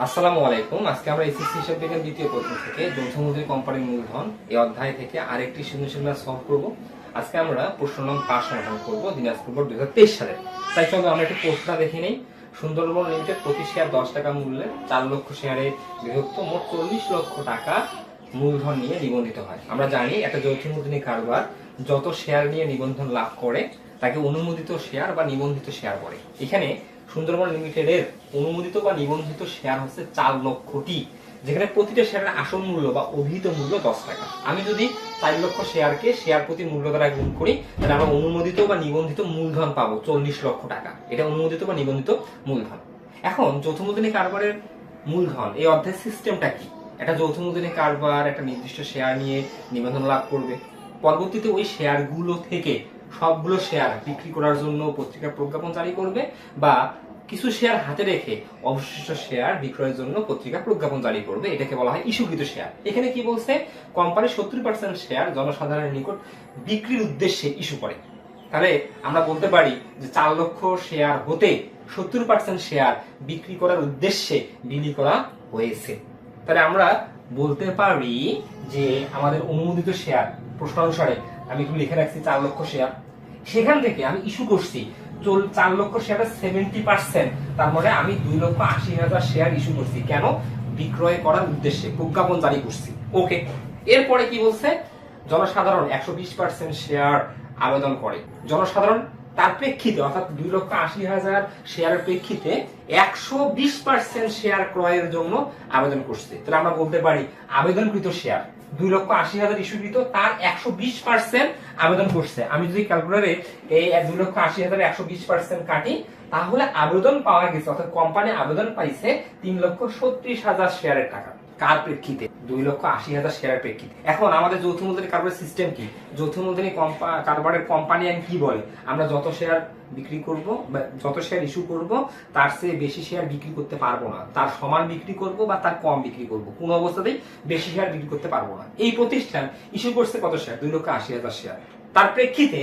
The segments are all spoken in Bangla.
আসসালামু আলাইকুম। আজকে আমরা এসএসসি হিসাব বিজ্ঞান দ্বিতীয় পত্র থেকে যৌথ মজুরি কোম্পানির মূলধন এই অধ্যায় থেকে আরেকটি সৃজনশীল ম্যাথ সলভ করব। আজকে আমরা প্রশ্ন নম্বর পাঁচ সমাধান করব, দিনাজপুর বোর্ড দুই হাজার তেইশ সালে তাই চলো আমরা একটি প্রশ্নটা দেখে নেই। সুন্দরবন লিমিটেড প্রতি শেয়ার দশ টাকা মূল্যে চার লক্ষ শেয়ারে বিভক্ত মোট চল্লিশ লক্ষ টাকা মূলধন নিয়ে নিবন্ধিত হয়। আমরা জানি একটা যৌথ কারবার যত শেয়ার নিয়ে নিবন্ধন লাভ করে, তাকে অনুমোদিত শেয়ার বা নিবন্ধিত শেয়ার বলে। এখানে সুন্দরবন লিমিটেডের অনুমোদিত বা নিবন্ধিত শেয়ার হচ্ছে চার লক্ষটি যেখানে প্রতিটা শেয়ারের আসল মূল্য বা অভিহিত মূল্য দশ টাকা। আমি যদি চার লক্ষ শেয়ারকে শেয়ার প্রতি মূল্য দ্বারা গুণ করি, তাহলে আমরা অনুমোদিত বা নিবন্ধিত মূলধন পাবো চল্লিশ লক্ষ টাকা। এটা অনুমোদিত বা নিবন্ধিত মূলধন। এখন, যৌথ মূলধনী কারবারের মূলধন, এই অধ্যায় সিস্টেমটা কি? একটা যৌথ মূলধনী কারবার, একটা নির্দিষ্ট শেয়ার নিয়ে নিবন্ধন লাভ করবে। পরবর্তীতে ওই শেয়ারগুলো থেকে সবগুলো শেয়ার বিক্রি করার জন্য পত্রিকা প্রজ্ঞাপন জারি করবে বা কিছু শেয়ার হাতে রেখে অবশিষ্ট শেয়ার বিক্রয়ের জন্য পত্রিকা প্রজ্ঞাপন জারি করবে। এটাকে বলা হয় ইস্যুকৃত শেয়ার এখানে কি বলছে? কোম্পানির সত্তর পার্সেন্ট শেয়ার জনসাধারণের নিকট বিক্রির উদ্দেশ্যে ইস্যু করে। তাহলে আমরা বলতে পারি যে চার লক্ষ শেয়ার হতে সত্তর পার্সেন্ট শেয়ার বিক্রি করার উদ্দেশ্যে বিলি করা হয়েছে। তাহলে আমরা বলতে পারি যে আমাদের অনুমোদিত শেয়ার প্রশ্ন অনুসারে আমি একটু লিখে রাখছি, চার লক্ষ শেয়ার সেখান থেকে আমি ইস্যু করছি। চার লক্ষ শেয়ারের সেভেন্টি পার্সেন্ট তার মানে আমি দুই লক্ষ আশি হাজার শেয়ার ইস্যু করছি। কেন? বিক্রয় করার উদ্দেশ্যে প্রজ্ঞাপন জারি করছি। ওকে এরপরে কি বলছে? জনসাধারণ একশো বিশ পার্সেন্ট শেয়ার আবেদন করে। জনসাধারণ তার প্রেক্ষিতে, অর্থাৎ দুই লক্ষ আশি হাজার শেয়ারের প্রেক্ষিতে একশো বিশ পার্সেন্ট শেয়ার ক্রয়ের জন্য আবেদন করছে। তাহলে আমরা বলতে পারি, আবেদনকৃত শেয়ার দুই লক্ষ আশি হাজার ইস্যুকৃত তার একশো বিশ পার্সেন্ট আবেদন করছে। আমি যদি ক্যালকুলেটারে এই দুই লক্ষ আশি হাজার একশো বিশ পার্সেন্ট কাটি, তাহলে আবেদন পাওয়া গেছে, অর্থাৎ কোম্পানি আবেদন পাইছে তিন লক্ষ ছত্রিশ হাজার শেয়ারের টাকা। কার প্রেক্ষিতে? দুই লক্ষ আশি হাজার শেয়ারের প্রেক্ষিতে। এখন আমাদের যৌথ মূলধনী কারবারের সিস্টেম কি? যৌথ মূলধনী কারবারের কোম্পানি আইন কি বলে? আমরা যত শেয়ার বিক্রি করব বা যত শেয়ার ইস্যু করব, তার চেয়ে বেশি শেয়ার বিক্রি করতে পারব না। তার সমান বিক্রি করব বা তার কম বিক্রি করব। কোনো অবস্থাতেই বেশি শেয়ার বিক্রি করতে পারব না। এই প্রতিষ্ঠান ইস্যু করছে কত শেয়ার দুই লক্ষ আশি হাজার শেয়ার তার প্রেক্ষিতে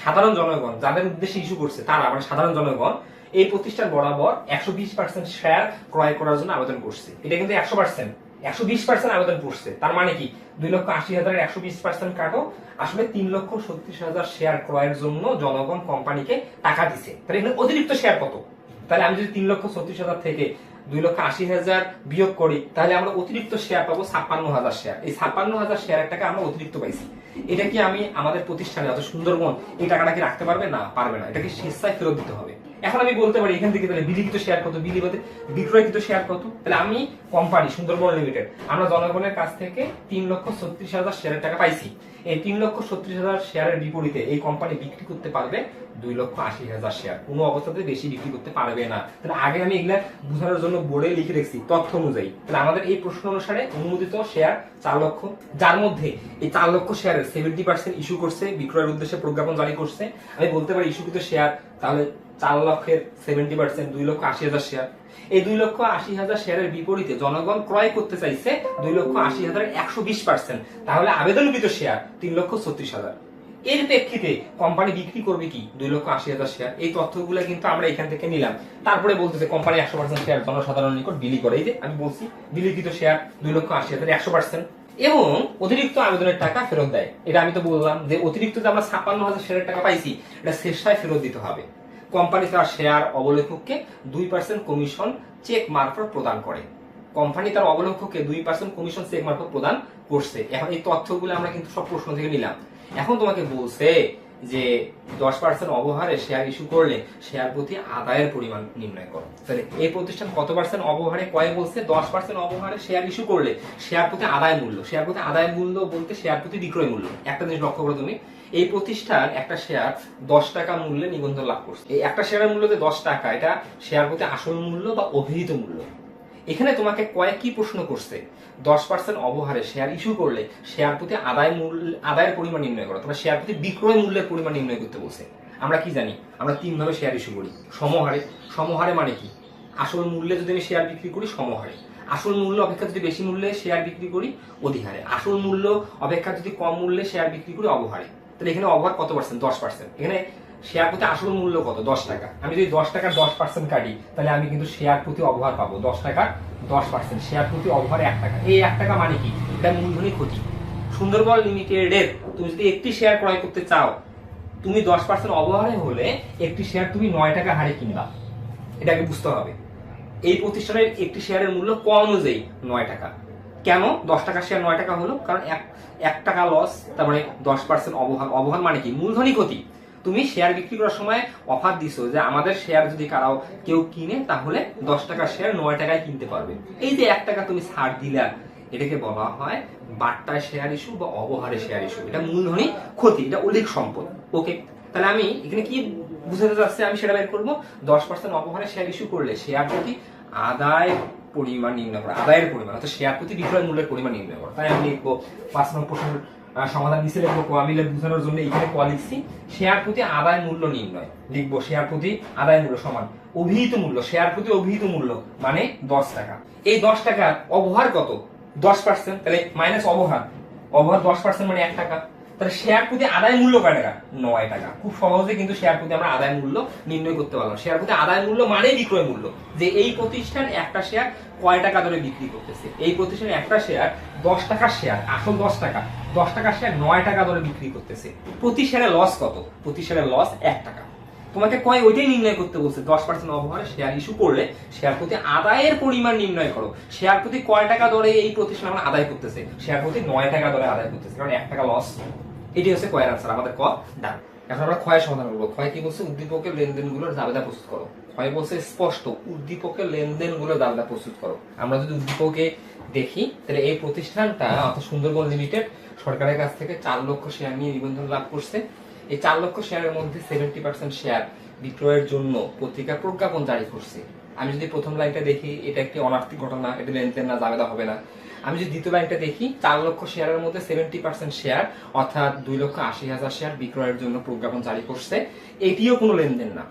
সাধারণ জনগণ যাদের উদ্দেশ্যে ইস্যু করছে, তারা মানে সাধারণ জনগণ, এই প্রতিষ্ঠান বরাবর একশো বিশ পার্সেন্ট শেয়ার ক্রয় করার জন্য আবেদন করছে। এটা কিন্তু একশো পার্সেন্ট একশো বিশ পার্সেন্ট আবেদন করছে তার মানে কি? দুই লক্ষ আশি হাজারের একশো বিশ পার্সেন্ট কাটো, আসলে তিন লক্ষ ছত্রিশ হাজার শেয়ার ক্রয়ের জন্য জনগণ কোম্পানিকে টাকা দিছে। তাহলে এখানে অতিরিক্ত শেয়ার কত? তাহলে আমি যদি তিন লক্ষ ছত্রিশ হাজার থেকে দুই লক্ষ আশি হাজার বিয়োগ করি, তাহলে আমরা অতিরিক্ত শেয়ার পাবো ছাপ্পান্ন হাজার শেয়ার এই ছাপ্পান্ন হাজার শেয়ারের টাকা আমরা অতিরিক্ত পাইছি। এটা কি আমি আমাদের প্রতিষ্ঠানে অত সুন্দরবন, এই টাকাটা কি রাখতে পারবে? না পারবে না। এটাকে স্বেচ্ছায় ফেরত দিতে হবে। এখন আমি বলতে পারি, এখান থেকে তাহলে বিলিখিত শেয়ার কত? বিলিখিত বিক্রয়কৃত শেয়ার কত? তাহলে আমি কোম্পানি সুন্দরবন লিমিটেড আমরা জনগণের কাছ থেকে তিন লক্ষ ছত্রিশ হাজার শেয়ারের টাকা পাইছি। এই তিন লক্ষ ছত্রিশ হাজার শেয়ারের বিপরীতে এই কোম্পানি বিক্রি করতে পারবে দুই লক্ষ আশি হাজার শেয়ার। কোনো অবস্থাতে বেশি বিক্রি করতে পারবে না। তাহলে আগে আমি এগুলা বোঝানোর জন্য বোর্ডে লিখে রেখেছি, তথ্য অনুযায়ী। তাহলে আমাদের এই প্রশ্ন অনুসারে অনুমোদিত শেয়ার চার লক্ষ। যার মধ্যে এই চার লক্ষ শেয়ারের সেভেন্টি পার্সেন্ট ইস্যু করছে, বিক্রয়ের উদ্দেশ্যে প্রজ্ঞাপন জারি করছে। আমি বলতে পারি ইস্যুকৃত শেয়ার, তাহলে চার লক্ষের সেভেন্টি পার্সেন্ট দুই লক্ষ আশি হাজার শেয়ার। এই দুই লক্ষ আশি হাজার শেয়ারের বিপরীতে জনগণ ক্রয় করতে চাইছে দুই লক্ষ আশি হাজারের একশো বিশ পার্সেন্ট তাহলে আবেদনকৃত শেয়ার তিন লক্ষ ছত্রিশ হাজার। এর প্রেক্ষিতে কোম্পানি বিক্রি করবে কি দুই লক্ষ আশি হাজার শেয়ার? এই তথ্যগুলো কিন্তু আমরা এখান থেকে নিলাম। তারপরে বলতেছে কোম্পানি একশো পার্সেন্ট শেয়ার জনসাধারণের নিকট বিলি করে। এই যে আমি বলছি, বিলিকৃত শেয়ার দুই লক্ষ আশি হাজার একশো পার্সেন্ট এবং অতিরিক্ত আবেদনের টাকা ফেরত দেয়। এটা আমি তো বললাম যে অতিরিক্ত যে আমরা ছাপ্পান্ন হাজার শেয়ারের টাকা পাইছি, এটা শেষটায় ফেরত দিতে হবে। কোম্পানি তার শেয়ার অবলেখককে দুই পার্সেন্ট কমিশন চেক মারফত প্রদান করে। কোম্পানি তার অবলেখককে দুই পার্সেন্ট কমিশন চেক মারফত প্রদান করছে। এখন এই তথ্যগুলো আমরা কিন্তু সব প্রশ্ন থেকে নিলাম। এখন তোমাকে বলছে যে দশ পার্সেন্ট অবহারে শেয়ার ইস্যু করলে শেয়ার প্রতি আদায়ের পরিমাণ নির্ণয় করো। তাহলে এই প্রতিষ্ঠান কত পার্সেন্ট অবহারে, কয়ে বলছে দশ পার্সেন্ট অবহারে শেয়ার ইস্যু করলে শেয়ার প্রতি আদায় মূল্য শেয়ার প্রতি আদায় মূল্য বলতে শেয়ার প্রতি বিক্রয় মূল্য। একটা জিনিস লক্ষ্য করো তুমি, এই প্রতিষ্ঠান একটা শেয়ার দশ টাকা মূল্যে নিবন্ধন লাভ করছে। এই একটা শেয়ারের মূল্য যে দশ টাকা, এটা শেয়ার প্রতি আসল মূল্য বা অভিহিত মূল্য। এখানে তোমাকে কয়েক কি প্রশ্ন করছে? দশ পার্সেন্ট অবহারে শেয়ার ইস্যু করলে শেয়ার প্রতি আদায় মূল্য, আদায়ের পরিমাণ নির্ণয় করো। তোমরা শেয়ার প্রতি বিক্রয় মূল্যের পরিমাণ নির্ণয় করতে বলছে। আমরা কি জানি? আমরা তিন ভাবে শেয়ার ইস্যু করি। সমহারে। সমহারে মানে কি? আসল মূল্যে যদি আমি শেয়ার বিক্রি করি, সমহারে। আসল মূল্য অপেক্ষা যদি বেশি মূল্যে শেয়ার বিক্রি করি, অধিহারে। আসল মূল্য অপেক্ষা যদি কম মূল্যে শেয়ার বিক্রি করি, অবহারে। তাহলে এখানে অবহার কত পার্সেন্ট দশ পার্সেন্ট এখানে শেয়ার প্রতি আসল মূল্য কত? দশ টাকা। আমি যদি দশ টাকার দশ পার্সেন্ট কাটি, তাহলে আমি কিন্তু শেয়ার প্রতি অবহার পাবো। দশ টাকার দশ পার্সেন্ট শেয়ার প্রতি অবহার এক টাকা। এই এক টাকা মানে কি? এটা মূলধনী ক্ষতি। সুন্দরবন লিমিটেডের তুমি যদি একটি শেয়ার ক্রয় করতে চাও, তুমি দশ পার্সেন্ট অবহারে হলে একটি শেয়ার তুমি নয় টাকা হারে কিনবা। এটাকে বুঝতে হবে। এই প্রতিষ্ঠানের একটি শেয়ারের মূল্য ক অনুযায়ী নয় টাকা। কেন? দশ টাকা শেয়ার নয় টাকা হলো, কারণ এক এক টাকা লস তারপরে দশ পার্সেন্ট অবহার। অবহার মানে কি? মূলধনী ক্ষতি। তুমি শেয়ার বিক্রি করার সময় অফার দিছো যে আমাদের শেয়ার যদি কারাও কেউ কিনে, তাহলে দশ টাকা শেয়ার নয় টাকায় কিনতে পারবে। এই যে এক টাকা তুমি ছাড় দিলা, এটাকে বলা হয় বাট্টায় শেয়ার ইস্যু বা অবহারে শেয়ার ইস্যু এটা মূলধনী ক্ষতি, এটা অধিক সম্পদ। ওকে তাহলে আমি এখানে কি বুঝাতে চাচ্ছি? আমি সেটা বের করব। দশ পার্সেন্ট অবহারে শেয়ার ইস্যু করলে শেয়ার প্রতি আদায় পরিমাণ নির্ণয় করা, আদায়ের পরিমাণ, অর্থাৎ শেয়ার প্রতি বিক্রয় মূল্যের পরিমাণ নির্ণয় করা। তাই আমি লিখব পাঁচ নম্বর প্রশ্নের সমাধান দিচ্ছে লিখব কোয়ামিলে বুঝানোর জন্য এখানে ক লিখছি, শেয়ার প্রতি আদায় মূল্য নির্ণয়। লিখব শেয়ার প্রতি আদায় মূল্য সমান। অভিহিত মূল্য, শেয়ার প্রতি অভিহিত মূল্য মানে দশ টাকা। এই দশ টাকার অবহার কত? দশ পার্সেন্ট তাহলে মাইনাস অবহার। অবহার দশ পার্সেন্ট মানে এক টাকা। তাহলে শেয়ার প্রতি আদায় মূল্য কয় টাকা? নয় টাকা। খুব সহজে কিন্তু শেয়ার প্রতি আমরা আদায় মূল্য নির্ণয় করতে পারলাম। শেয়ার প্রতি আদায় মূল্য মানে বিক্রয় মূল্য। যে এই প্রতিষ্ঠান একটা শেয়ার কয় টাকা ধরে বিক্রি করতেছে? এই প্রতিষ্ঠানে একটা শেয়ার দশ টাকার শেয়ার আসল দশ টাকা। দশ টাকার শেয়ার নয় টাকা ধরে বিক্রি করতেছে। প্রতি শেয়ারে লস কত? প্রতি শেয়ারে লস এক টাকা। তোমাকে কয়, ওইটাই নির্ণয় করতে বলছে। দশ পার্সেন্ট অবহারে শেয়ার ইস্যু করলে শেয়ার প্রতি আদায়ের পরিমাণ নির্ণয় করো। শেয়ার প্রতি কয় টাকা দরে এই প্রতিষ্ঠান আমরা আদায় করতেছে? শেয়ার প্রতি নয় টাকা দরে আদায় করতেছে। কারণ এক টাকা লস এটি হচ্ছে কয়ের আনসার আমাদের ক, ডান। এখন আমরা ক্ষয় সমাধান করব। ক্ষয় কি বলছে? উদ্দীপকের লেনদেনগুলোর জাবেদা প্রস্তুত করো। ক্ষয় বলছে স্পষ্ট, উদ্দীপকের লেনদেন লেনদেনগুলোর জাবেদা প্রস্তুত করো। আমরা যদি উদ্দীপকে দেখি, তাহলে এই প্রতিষ্ঠানটা, অর্থাৎ সুন্দরবন লিমিটেড, সরকারের কাছ থেকে চার লক্ষ শেয়ার নিয়ে নিবন্ধন লাভ করছে। এই চার লক্ষ শেয়ারের মধ্যে সেভেন্টি পার্সেন্ট শেয়ার বিক্রয়ের জন্য পত্রিকা প্রজ্ঞাপন জারি করছে। আমি যদি প্রথম লাইনটা দেখি, এটা একটি অনার্থিক ঘটনা এটা লেনদেন না জাবেদা হবে না। আমি যদি দ্বিতীয় লাইনটা দেখি, চার লক্ষ শেয়ারের মধ্যে সেভেন্টি পার্সেন্ট শেয়ার অর্থাৎ দুই লক্ষ আশি হাজার শেয়ার বিক্রয়ের জন্য প্রজ্ঞাপন জারি করছে, এটিও কোনো লেনদেন না।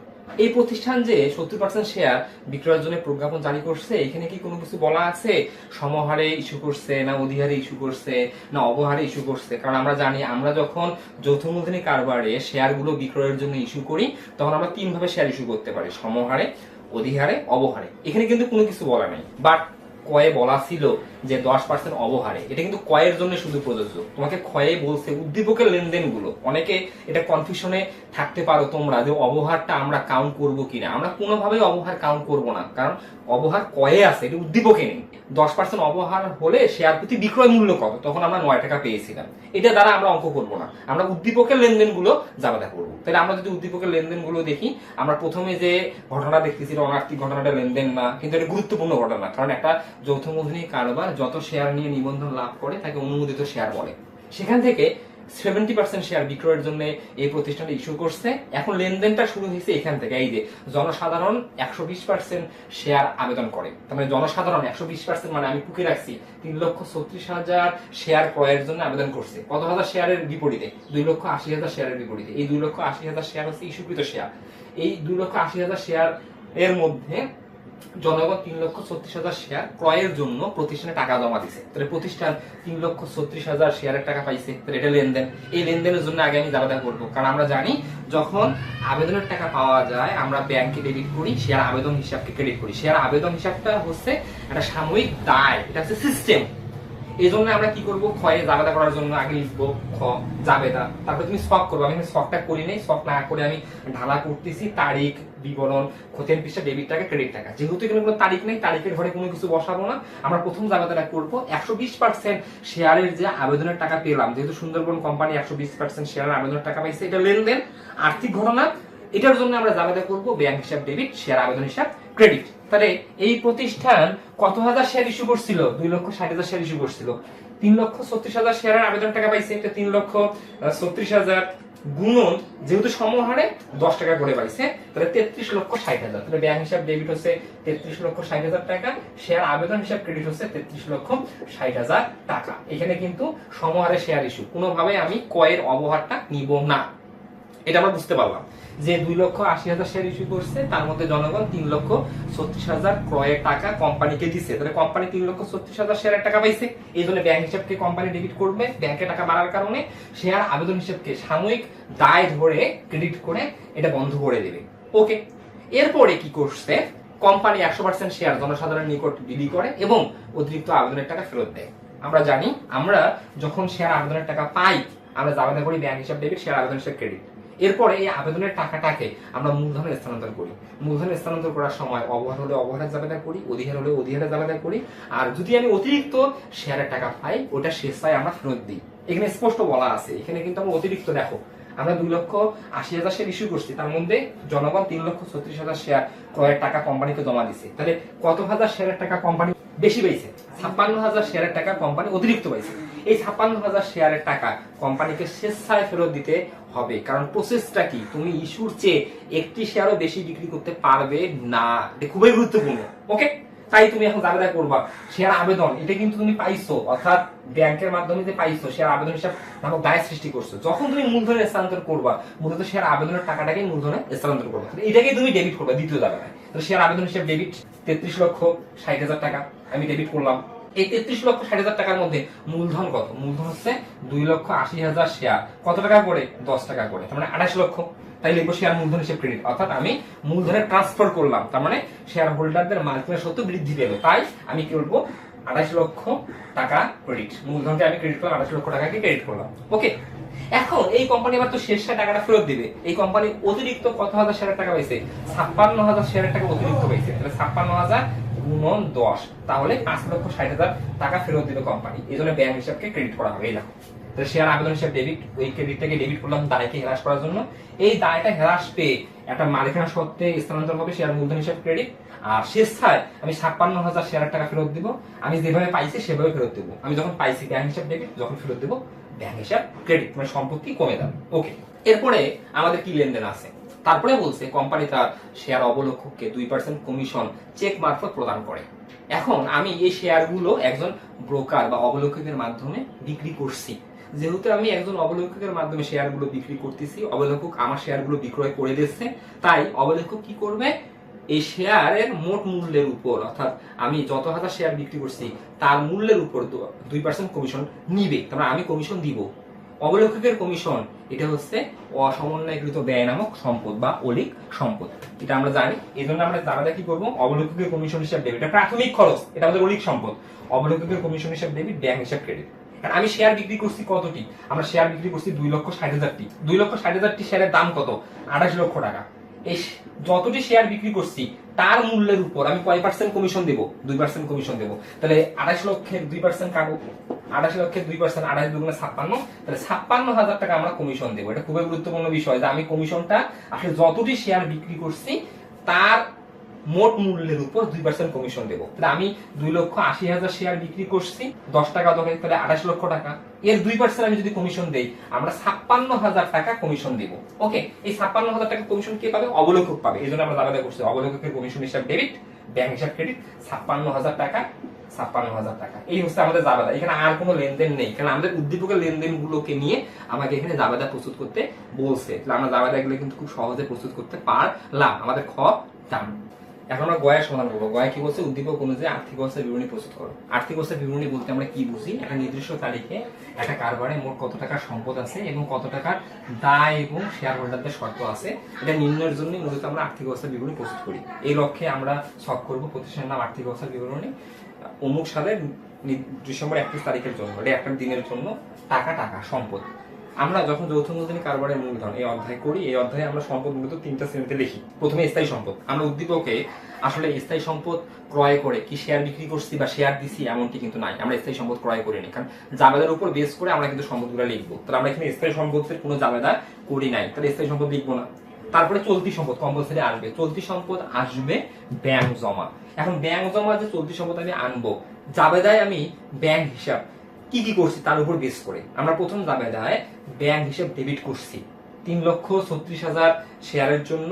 এই প্রতিষ্ঠান যে সত্তর পার্সেন্ট শেয়ার বিক্রয়ের জন্য প্রজ্ঞাপন জারি করছে, এখানে কি কোনো কিছু বলা আছে? সমহারে ইস্যু করছে, না অধিহারে ইস্যু করছে, না অবহারে ইস্যু করছে? কারণ আমরা জানি, আমরা যখন যৌথ মূলধনী কারবারে শেয়ারগুলো বিক্রয়ের জন্য ইস্যু করি, তখন আমরা তিন ভাবে শেয়ার ইস্যু করতে পারি, সমহারে অধিহারে অবহারে। এখানে কিন্তু কোনো কিছু বলা নেই। বাট কয়ে বলা ছিল যে দশ পার্সেন্ট অবহারে, এটা কিন্তু কয়ের জন্য শুধু প্রযোজ্য। তোমাকে ক্ষয়ে বলছে উদ্দীপকের লেনদেনগুলো। অনেকে এটা কনফিউশনে থাকতে পারো তোমরা যে অবহারটা আমরা কাউন্ট করব কিনা। আমরা কোনোভাবেই অবহার কাউন্ট করব না, কারণ অবহার কয়ে আছে, এটা উদ্দীপকে নেই। দশ পার্সেন্ট অবহার হলে শেয়ার প্রতি বিক্রয় মূল্য কত? তখন আমরা নয় টাকা পেয়েছিলাম। এটা দ্বারা আমরা অঙ্ক করব না। আমরা উদ্দীপকের লেনদেনগুলো জাবেদা করব। তাহলে আমরা যদি উদ্দীপকের লেনদেনগুলো দেখি, আমরা প্রথমে যে ঘটনা দেখতেছি অনার্থিক ঘটনাটা লেনদেন না, কিন্তু এটা গুরুত্বপূর্ণ ঘটনা। কারণ একটা যৌথ মূলধনী কারবার যত শেয়ার নিয়ে নিবন্ধন লাভ করে, তাকে অনুমোদিত শেয়ার বলে। সেখান থেকে সেভেন্টি পার্সেন্ট শেয়ার বিক্রয়ের জন্য এই প্রতিষ্ঠানটা ইস্যু করছে। এখন লেনদেনটা শুরু হয়েছে এখান থেকে। এই যে জনসাধারণ একশো বিশ পার্সেন্ট শেয়ার আবেদন করে। তার মানে জনসাধারণ একশো বিশ পার্সেন্ট মানে আমি টুকে রাখছি। তিন লক্ষ ছত্রিশ হাজার শেয়ার ক্রয়ের জন্য আবেদন করছে। কত হাজার শেয়ারের বিপরীতে? দুই লক্ষ আশি হাজার শেয়ারের বিপরীতে। এই দুই লক্ষ আশি হাজার শেয়ার হচ্ছে ইস্যুকৃত শেয়ার এই দুই লক্ষ আশি হাজার শেয়ার এর মধ্যে জনগণ তিন লক্ষ ছত্রিশ হাজার শেয়ার ক্রয়ের জন্য প্রতিষ্ঠানে টাকা জমা দিছে। তাহলে প্রতিষ্ঠান তিন লক্ষ ছত্রিশ হাজার শেয়ারের টাকা পাইছে। তাহলে এটা লেনদেন। এই লেনদেনের জন্য আগে আমি জানাদা করব। কারণ আমরা জানি যখন আবেদনের টাকা পাওয়া যায়, আমরা ব্যাংকে ডেবিট করি শেয়ার আবেদন হিসাবকে ক্রেডিট করি। শেয়ার আবেদন হিসাবটা হচ্ছে একটা সাময়িক দায়। এটা হচ্ছে সিস্টেম এই জন্য আমরা কি করব? ক্ষয়ে জাবেদা করার জন্য আগে লিখব, খ, জাবেদা। তারপরে তুমি স্টক করব। আমি স্টকটা করি নাই। স্টক না করে আমি ঢালা করতেছি। তারিখ, বিবরণ, খতিয়ান পৃষ্ঠা ডেবিট টাকা ক্রেডিট টাকা। যেহেতু এখানে কোনো তারিখ নেই, তারিখের ঘরে কোনো কিছু বসাবো না। আমরা প্রথম জাবেদাটা করব। একশো বিশ পার্সেন্ট শেয়ারের যে আবেদনের টাকা পেলাম, যেহেতু সুন্দরবন কোম্পানি একশো বিশ পার্সেন্ট শেয়ারের আবেদনের টাকা পাইছে, এটা লেনদেন, আর্থিক ঘটনা, এটার জন্য আমরা জাবেদা করব। ব্যাংক হিসাব ডেবিট শেয়ার আবেদন হিসাব ক্রেডিট তাহলে এই প্রতিষ্ঠান কত হাজার শেয়ার ইস্যু করছিল? দুই লক্ষ ষাট হাজার শেয়ার ইস্যু করছিল। তিন লক্ষ ছত্রিশ হাজার শেয়ারের আবেদন টাকা পাইছে এটা তিন লক্ষ ছত্রিশ হাজার গুণন যেহেতু সমহারে দশ টাকা করে পাইছে, তাহলে তেত্রিশ লক্ষ ষাট হাজার। তাহলে ব্যাংক হিসাব ডেবিট হচ্ছে তেত্রিশ লক্ষ ষাট হাজার টাকা শেয়ার আবেদন হিসাব ক্রেডিট হচ্ছে তেত্রিশ লক্ষ ষাট হাজার টাকা। এখানে কিন্তু সমহারে শেয়ার ইস্যু কোনোভাবে আমি কয়ের অবহারটা নিব না। এটা আমরা বুঝতে পারলাম। যে দুই লক্ষ আশি হাজার শেয়ার ইস্যু করছে, তার মধ্যে জনগণ তিন লক্ষ ছত্রিশ হাজার ক্রয়ের টাকা কোম্পানিকে দিচ্ছে তাহলে কোম্পানি তিন লক্ষ ছত্রিশ হাজার শেয়ারের টাকা পাইছে। এই জন্য ব্যাংক হিসাবকে কোম্পানি ডেবিট করবে। ব্যাংকে টাকা বাড়ার কারণে শেয়ার আবেদন হিসাবকে সাময়িক দায় ধরে ক্রেডিট করে এটা বন্ধ করে দেবে। ওকে এরপরে কি করছে? কোম্পানি একশো পার্সেন্ট শেয়ার জনসাধারণের নিকট বিলি করে এবং অতিরিক্ত আবেদনের টাকা ফেরত দেয়। আমরা জানি, আমরা যখন শেয়ার আবেদনের টাকা পাই, আমরা আবেদন করি ব্যাংক হিসাব ডেবিট শেয়ার আবেদন হিসাব ক্রেডিট এরপরে এই আবেদনের টাকাটাকে আমরা মূলধনে স্থানান্তর করি। মূলধনে স্থানান্তর করার সময় অবহার হলে অবহারের জাবেদা করি, অধিহার হলে অধিহারের জাবেদা করি। আর যদি আমি অতিরিক্ত শেয়ারের টাকা পাই, ওটা শেষায় আমরা ফেরত দিই। এখানে স্পষ্ট বলা আছে। এখানে কিন্তু আমরা অতিরিক্ত, দেখো, আমরা দুই লক্ষ আশি হাজার শেয়ার ইস্যু করছি। তার মধ্যে জনগণ তিন লক্ষ ছত্রিশ হাজার শেয়ার ক্রয়ের টাকা কোম্পানিকে জমা দিছে। তাহলে কত হাজার শেয়ারের টাকা কোম্পানি বেশি পাইছে ছাপ্পান্ন হাজার শেয়ারের টাকা কোম্পানি অতিরিক্ত পাইছে। এই ছাপ্পান্ন হাজার শেয়ারের টাকা কোম্পানিকে স্বেচ্ছায় ফেরত দিতে হবে। কারণ প্রসেসটা কি? তুমি ইস্যুর চেয়ে একটি শেয়ারও বেশি বিক্রি করতে পারবে না। এটা খুবই গুরুত্বপূর্ণ। ওকে তাই তুমি এখন আবেদন করবা। শেয়ার আবেদন, এটা কিন্তু তুমি পাইছো। অর্থাৎ ব্যাংকের মাধ্যমে যে পাইছো শেয়ার আবেদন হিসাব নামক দায় সৃষ্টি করছ। যখন তুমি মূলধনে স্থানান্তর করবা, মূলত শেয়ার আবেদনের টাকাটাকে মূলধনে স্থানান্তর করবা। এটাকে তুমি ডেবিট করবা দ্বিতীয় জায়গায়। শেয়ার আবেদন হিসাব ডেবিট তেত্রিশ লক্ষ ষাট হাজার টাকা। আমি ডেবিট করলাম। এই তেত্রিশ লক্ষ ষাট হাজার টাকার মধ্যে মূলধন কত? মূলধন হচ্ছে দুই লক্ষ আশি হাজার শেয়ার কত টাকা করে? দশ টাকা করে। তার মানে আঠাশ লক্ষ। তাই লিখব শেয়ার মূলধন হিসেবে ক্রেডিট অর্থাৎ আমি মূলধনে ট্রান্সফার করলাম। তার মানে শেয়ার হোল্ডারদের মালিকানা সত্য বৃদ্ধি পেল। তাই আমি কি বলব? আঠাশ লক্ষ টাকা ক্রেডিট মূলধনকে আমি ক্রেডিট করলাম, আঠাশ লক্ষ টাকাকে ক্রেডিট করলাম। ওকে এখন এই কোম্পানি আবার তো শেষ টাকাটা ফেরত দিবে। এই কোম্পানি অতিরিক্ত কত হাজার শেয়ারের টাকা পাইছে? ছাপ্পান্ন হাজার শেয়ারের টাকা অতিরিক্ত পাইছে। তাহলে ছাপ্পান্ন হাজার গুণন দশ। তাহলে পাঁচ লক্ষ ষাট হাজার টাকা ফেরত দিবে কোম্পানি এই জন্য ব্যাংক হিসাবকে ক্রেডিট করা হবে, এই দেখো। শেয়ার আবেদন হিসাব ডেবিট ওই ক্রেডিটটাকে ডেবিট করলাম দায়কে হ্রাস করার জন্য। এই দায়টা হ্রাস পেয়ে একটা মালিকানা সত্ত্বে স্থানান্তর হবে শেয়ার মূলধন হিসাব ক্রেডিট আর শেষায় আমি ছাপ্পান্ন হাজার শেয়ারের টাকা ফেরত দিব। আমি যেভাবে পাইছি সেভাবে ফেরত দেবো। আমি যখন পাইছি ব্যাংক হিসাব ডেবিট যখন ফেরত দেবো ব্যাংক হিসাব ক্রেডিট মানে সম্পত্তি কমে যাবে। ওকে এরপরে আমাদের কি লেনদেন আছে? তারপরে বলছে কোম্পানি তার শেয়ার অবলক্ষককে দুই পার্সেন্ট কমিশন চেক মারফত প্রদান করে। এখন আমি এই শেয়ারগুলো একজন ব্রোকার বা অবলক্ষকের মাধ্যমে বিক্রি করছি। যেহেতু আমি একজন অবলক্ষকের মাধ্যমে শেয়ারগুলো বিক্রি করতেছি, অবলক্ষক আমার শেয়ারগুলো বিক্রয় করে দিচ্ছে, তাই অবলক্ষক কি করবে? এই শেয়ারের মোট মূল্যের উপর, অর্থাৎ আমি যত হাজার শেয়ার বিক্রি করছি, তার মূল্যের উপর দুই পার্সেন্ট কমিশন নিবে। তার মানে আমি কমিশন দিব। অবলক্ষকের কমিশন এটা হচ্ছে অসমন্বয়কৃত ব্যয় নামক সম্পদ বা অলিক সম্পদ। এটা আমরা জানি এই জন্য আমরা জানাটা কি করব? অবলক্ষকের কমিশন হিসাব দেবে। এটা প্রাথমিক খরচ, এটা আমাদের অলিক সম্পদ। অবলক্ষকের কমিশন হিসাব দেবি ব্যাংক হিসাব ক্রেডিট কারণ আমি শেয়ার বিক্রি করছি কতটি? আমরা শেয়ার বিক্রি করছি দুই লক্ষ ষাট হাজারটি। দুই লক্ষ ষাট হাজারটি শেয়ারের দাম কত? আঠাশ লক্ষ টাকা। এই যতটি শেয়ার বিক্রি করছি তার মূল্যের উপর আমি কয় পার্সেন্ট কমিশন দেবো? দুই পার্সেন্ট কমিশন দেবো। তাহলে আড়াইশ লক্ষের দুই পার্সেন্ট কাটবো আঠাশ লক্ষের দুই পার্সেন্ট আঠাশ দুগুণে ছাপ্পান্ন। তাহলে ছাপ্পান্ন হাজার টাকা আমরা কমিশন দেবো। এটা খুবই গুরুত্বপূর্ণ বিষয় যে আমি কমিশনটা আসলে যতটি শেয়ার বিক্রি করছি, তার মোট মূল্যের উপর দুই পার্সেন্ট কমিশন দেবো। তাহলে আমি দুই লক্ষ আশি হাজার শেয়ার বিক্রি করছি, দশ টাকা দরে তাহলে আঠাশ লক্ষ টাকা। এর দুই পার্সেন্ট আমি যদি কমিশন দেই, আমরা ছাপ্পান্ন হাজার টাকা কমিশন দিব। ওকে এই ছাপ্পান্ন হাজার টাকা কমিশন কে পাবে? অবলক্ষক পাবে। এই জন্য আমরা দাবি করছি অবলক্ষকের কমিশন হিসাব ডেবিট ব্যাংক হিসাব ক্রেডিট ছাপ্পান্ন হাজার টাকা, ছাপ্পান্ন হাজার টাকা। এই হচ্ছে আমাদের জাবেদা এখানে আর কোনো লেনদেন নেই। কারণ আমাদের উদ্দীপকের লেনদেন গুলোকে নিয়ে আমাকে এখানে জাবেদা প্রস্তুত করতে বলছে। তাহলে আমরা জাবেদা গুলো কিন্তু খুব সহজে প্রস্তুত করতে পারলাম। আমাদের খ, দাম। এখন আমরা গয়ের সমাধান করব। গয়া কি বলছে? উদ্দীপক অনুযায়ী আর্থিক অবস্থার বিবরণী প্রস্তুত করো। আর্থিক অবস্থার বিবরণী বলতে আমরা কি বুঝি? একটা নির্দিষ্ট তারিখে একটা কারবারে মোট কত টাকার সম্পদ আছে এবং কত টাকার দায় এবং শেয়ার হোল্ডারদের শর্ত আছে। এটা নির্ণয়ের জন্য মূলত আমরা আর্থিক অবস্থার বিবরণী প্রস্তুত করি। এই লক্ষ্যে আমরা সব করব। প্রতিষ্ঠানের নাম আর্থিক অবস্থার বিবরণী। অমুক সালের ডিসেম্বর একত্রিশ তারিখের জন্য এটা একটা দিনের জন্য টাকা টাকা, সম্পদ। আমরা যখন যৌথ মূলধনী কারবারের মূলধন এই অধ্যায় করি, এই অধ্যায়ে আমরা সম্পদ মূলত তিনটা শ্রেণীতে লিখি। প্রথমে স্থায়ী সম্পদ। আমরা উদ্দীপকে আসলে স্থায়ী সম্পদ ক্রয় করে কি শেয়ার বিক্রি করছি বা শেয়ার দিছি এমনটি কিন্তু নাই। আমরা স্থায়ী সম্পদ ক্রয় করি করিনি। কারণ জাবেদার উপর বেস করে আমরা কিন্তু সম্পদগুলো লিখব। তাহলে আমরা এখানে স্থায়ী সম্পদের কোনো জাবেদা করি নাই। তাহলে স্থায়ী সম্পদ লিখব না। তারপরে চলতি সম্পদ কম্পালসারি আসবে। চলতি সম্পদ আসবে ব্যাংক জমা। এখন ব্যাংক জমা যে চলতি সম্পদ আমি আনব, জাবেদায় আমি ব্যাংক হিসাব কি কি করছি তার উপর বেস করে। আমরা প্রথম জাবেদায় ব্যাংক হিসাব ডেবিট করছি। তিন লক্ষ ছত্রিশ হাজার শেয়ারের জন্য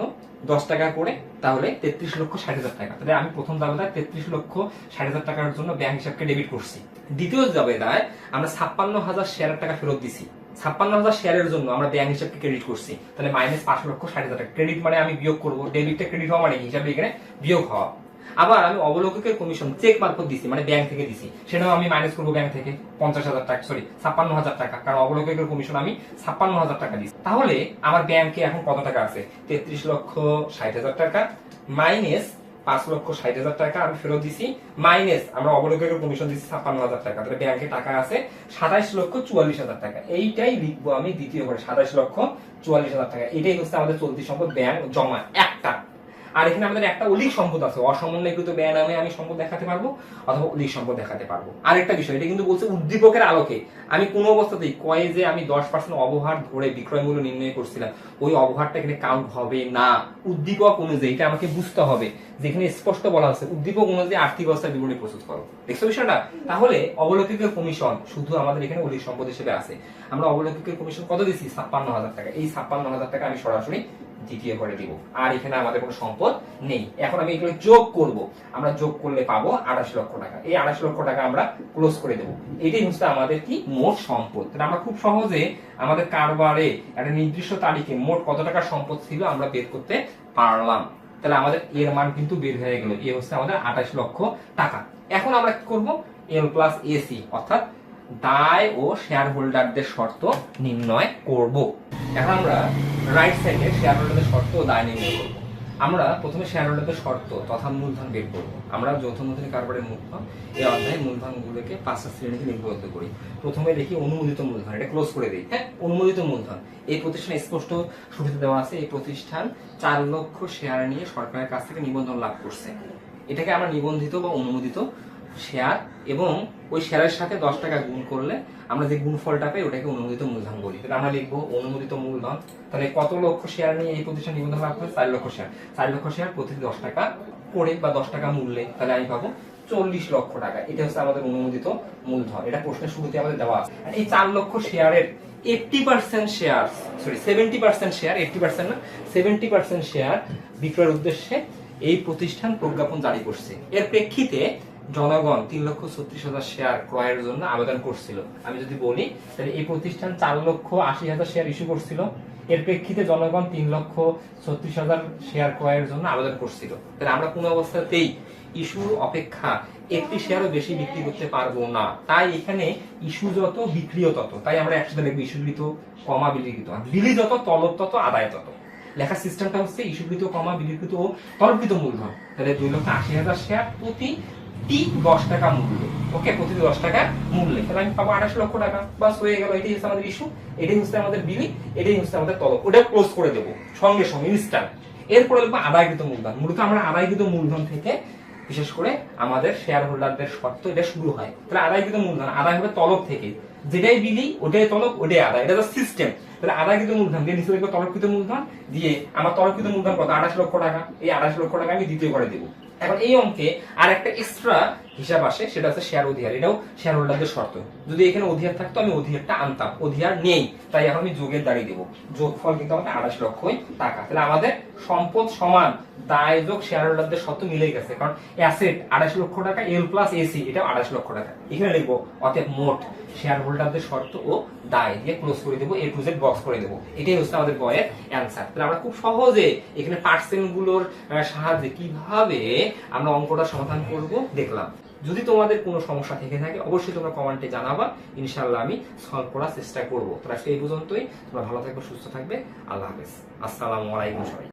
দশ টাকা করে, তাহলে তেত্রিশ লক্ষ ষাট হাজার টাকা। তাহলে আমি প্রথম জাবেদায় তেত্রিশ লক্ষ ষাট হাজার টাকার জন্য ব্যাংক হিসাবকে ডেবিট করছি। দ্বিতীয় জাবেদায় আমরা ছাপ্পান্ন হাজার শেয়ারের টাকা ফেরত দিছি। ছাপ্পান্ন হাজার শেয়ারের জন্য আমরা ব্যাংক হিসাবকে ক্রেডিট করছি। তাহলে মাইনাস পাঁচ লক্ষ ষাট হাজার টাকা। ক্রেডিট মানে আমি বিয়োগ করব। ডেবিটটা ক্রেডিট হওয়া মানে হিসাবে এখানে বিয়োগ হওয়া। আবার আমি অবলোককের কমিশন চেক মারফত দিছি মানে ব্যাংক থেকে দিছি। সেটাও আমি মাইনাস করব ব্যাংক থেকে, পঞ্চাশ হাজার টাকা সরি ছাপ্পান্ন হাজার টাকা, কারণ অবলোককের কমিশন আমি ছাপ্পান্ন হাজার টাকা দিছি। তাহলে আমার ব্যাংকে এখন কত টাকা আছে? তেত্রিশ লক্ষ ষাট হাজার টাকা মাইনাস পাঁচ লক্ষ ষাট হাজার টাকা আমি ফেরত দিছি মাইনাস আমরা অবলোকের কমিশন দিচ্ছি ছাপ্পান্ন হাজার টাকা, তাহলে ব্যাংকে টাকা আছে সাতাইশ লক্ষ চুয়াল্লিশ হাজার টাকা। এইটাই লিখব আমি দ্বিতীয় করে সাতাইশ লক্ষ চুয়াল্লিশ হাজার টাকা। এটাই হচ্ছে আমাদের চলতি সম্পদ ব্যাংক জমা, একটা। আর এখানে আমাদের একটা অলিক সম্পদ আছে। অসমন্বয়কৃত ব্যয় নামে আমি সম্পদ দেখাতে পারব অথবা অলিক সম্পদ দেখাতে পারব। আরেকটা বিষয়, এটা কিন্তু বলছে উদ্দীপকের আলোকে। আমি কোনো অবস্থাতেই কয়ে যে আমি দশ পার্সেন্ট অবহার ধরে বিক্রয় মূল্য নির্ণয় করছিলাম, ওই অবহারটা এখানে কাউন্ট হবে না। উদ্দীপক অনুযায়ী, এটা আমাকে বুঝতে হবে। যেখানে স্পষ্ট বলা আছে, উদ্দীপক অনুযায়ী আর্থিক অবস্থার বিবরণী প্রস্তুত করো। দেখছ বিষয়টা? তাহলে অবলৌকিকের কমিশন, শুধু আমাদের এখানে অলিক সম্পদ হিসেবে আছে। আমরা অবলৌকিকের কমিশন কত দিচ্ছি ছাপ্পান্ন হাজার টাকা। এই ছাপ্পান্ন হাজার টাকা আমি সরাসরি দ্বিতীয় করে দিব। আর এখানে আমাদের কোনো সম্পদ নেই। এখন আমি এগুলো যোগ করব। আমরা যোগ করলে পাবো আঠাশ লক্ষ টাকা। এই আঠাশ লক্ষ টাকা আমরা ক্লোজ করে দেবো। এটাই হচ্ছে আমাদের কি? মোট সম্পদ। তাহলে আমরা খুব সহজে আমাদের কারবারে একটা নির্দিষ্ট তারিখে মোট কত টাকা সম্পদ ছিল আমরা বের করতে পারলাম। তাহলে আমাদের এর মান কিন্তু বের হয়ে গেল। এ হচ্ছে আমাদের আঠাশ লক্ষ টাকা। এখন আমরা কি করব? এল প্লাস এসি অর্থাৎ দায় ও শেয়ার হোল্ডারদের শর্ত নির্ণয় করব। এখন আমরা রাইট সাইডে শেয়ার হোল্ডারদের শর্ত ও দায় নির্ণয় করব। আমরা প্রথমে শেয়ার হোল্ডারদের শর্ত তথা মূলধন বের করব। আমরা যৌথ মূলধনী কারবারের মূলধন এই অধ্যায়ে মূলধনগুলোকে পাঁচটা শ্রেণীতে লিপিবদ্ধ করি। প্রথমে দেখি অনুমোদিত মূলধন, এটা ক্লোজ করে দিই। হ্যাঁ অনুমোদিত মূলধন। এই প্রতিষ্ঠান স্পষ্ট সুবিধা দেওয়া আছে। এই প্রতিষ্ঠান চার লক্ষ শেয়ার নিয়ে সরকারের কাছ থেকে নিবন্ধন লাভ করছে। এটাকে আমরা নিবন্ধিত বা অনুমোদিত শেয়ার এবং ওই শেয়ারের সাথে দশ টাকা গুণ করলে আমরা যে গুণফলটা পাই ওটাকে অনুমোদিত মূলধন বলি। তাহলে আমরা লিখব অনুমোদিত মূলধন। তাহলে কত লক্ষ শেয়ার নিয়ে এই প্রতিষ্ঠান নিবন্ধন লাভ করে চার লক্ষ শেয়ার চার লক্ষ শেয়ার প্রতি দশ টাকা করে বা দশ টাকা মূল্যে। তাহলে আমি পাবো চল্লিশ লক্ষ টাকা। এটা হচ্ছে আমাদের অনুমোদিত মূলধন। এটা প্রশ্নের শুরুতে আমাদের দেওয়া আছে। এই চার লক্ষ শেয়ারের eighty percent share sorry seventy percent share eighty percent না সেভেন্টি পার্সেন্ট শেয়ার বিক্রয়ের উদ্দেশ্যে এই প্রতিষ্ঠান প্রজ্ঞাপন জারি করছে। এর প্রেক্ষিতে জনগণ তিন লক্ষ ছত্রিশ হাজার শেয়ার ক্রয়ের জন্য আবেদন করছিল। আমি যদি বলি, তাহলে এই প্রতিষ্ঠান চার লক্ষ আশি হাজার শেয়ার ইস্যু করছিল। এর প্রেক্ষিতে জনগণ তিন লক্ষ ছত্রিশ হাজার শেয়ার ক্রয়ের জন্য আবেদন করছিল। তাহলে আমরা কোনো অবস্থাতেই ইস্যুর অপেক্ষা একটি শেয়ারও বেশি বিক্রি করতে পারব না। তাই এখানে ইস্যু যত, বিক্রিও তত। তাই আমরা একসাথে লিখব ইস্যুকৃত কমা বিলিকৃত। বিলি যত, তলব তত, আদায় তত। লেখার সিস্টেমটা হচ্ছে ইস্যুকৃত কমা বিলিকৃত ও তলবকৃত মূলধন। তাহলে দুই লক্ষ আশি হাজার শেয়ার প্রতি টি দশ টাকা মূল্য। ওকে প্রতি দশ টাকা মূল্যে। তাহলে আমি পাবো আঠাশ লক্ষ টাকা। বাস, হয়ে গেল। এটাই হচ্ছে আমাদের ইস্যু এটাই হচ্ছে আমাদের বিলি এটাই হচ্ছে আমাদের তলব। ওটা ক্লোজ করে দেবো। সঙ্গে সঙ্গে এরপরে লিখব আদায়কৃত মূলধন। মূলত আমরা আদায়কৃত মূলধন থেকে, বিশেষ করে আমাদের শেয়ার হোল্ডারদের শর্ত এটা শুরু হয়। তাহলে আদায়কৃত মূলধন আদায় হবে তলব থেকে। যেটাই বিলি ওটাই তলব, ওটাই আদায়। এটা সিস্টেম তাহলে আদায়কৃত মূলধন দিয়ে নিচে লিখব মূলধন। দিয়ে আমার তলবকৃত মূলধন কত? আঠাশ লক্ষ টাকা। এই আঠাশ লক্ষ টাকা আমি দ্বিতীয় করে দেবো। এখন এই অঙ্কে আর একটা এক্সট্রা হিসাব আসে, সেটা হচ্ছে শেয়ার অধিহার। এটাও শেয়ার হোল্ডারদের শর্ত। যদি এখানে অধিহার থাকতো, আমি অধিহারটা আনতাম। অধিহার নেই। তাই এখন আমি যোগের দাঁড়িয়ে দেবো। যোগফল কিন্তু আমাদের আঠাশ লক্ষই টাকা। তাহলে আমাদের সম্পদ সমান, দায়, যোগ শেয়ার হোল্ডারদের শর্ত মিলে গেছে। কারণ অ্যাসেট আড়াইশ লক্ষ টাকা এল প্লাস এসি এটা আড়াইশ লক্ষ টাকা। এখানে লিখব, অতএব মোট শেয়ার হোল্ডারদের শর্ত ও দায় দিয়ে ক্লোজ করে দেবো এ টু জেড বক্স করে দেবো। এটাই হচ্ছে আমাদের বয়ের অ্যান্সার তাহলে আমরা খুব সহজে এখানে পার্সেন্টগুলোর সাহায্যে কীভাবে আমরা অঙ্কটা সমাধান করব, দেখলাম। যদি তোমাদের কোনো সমস্যা থেকে থাকে, অবশ্যই তোমরা কমেন্টে জানাবা। ইনশাল্লাহ আমি সলভ করার চেষ্টা করব। তো আজকে এই পর্যন্তই। তোমরা ভালো থাকবে, সুস্থ থাকবে। আল্লাহ হাফেজ। আসসালামু আলাইকুম সবাই।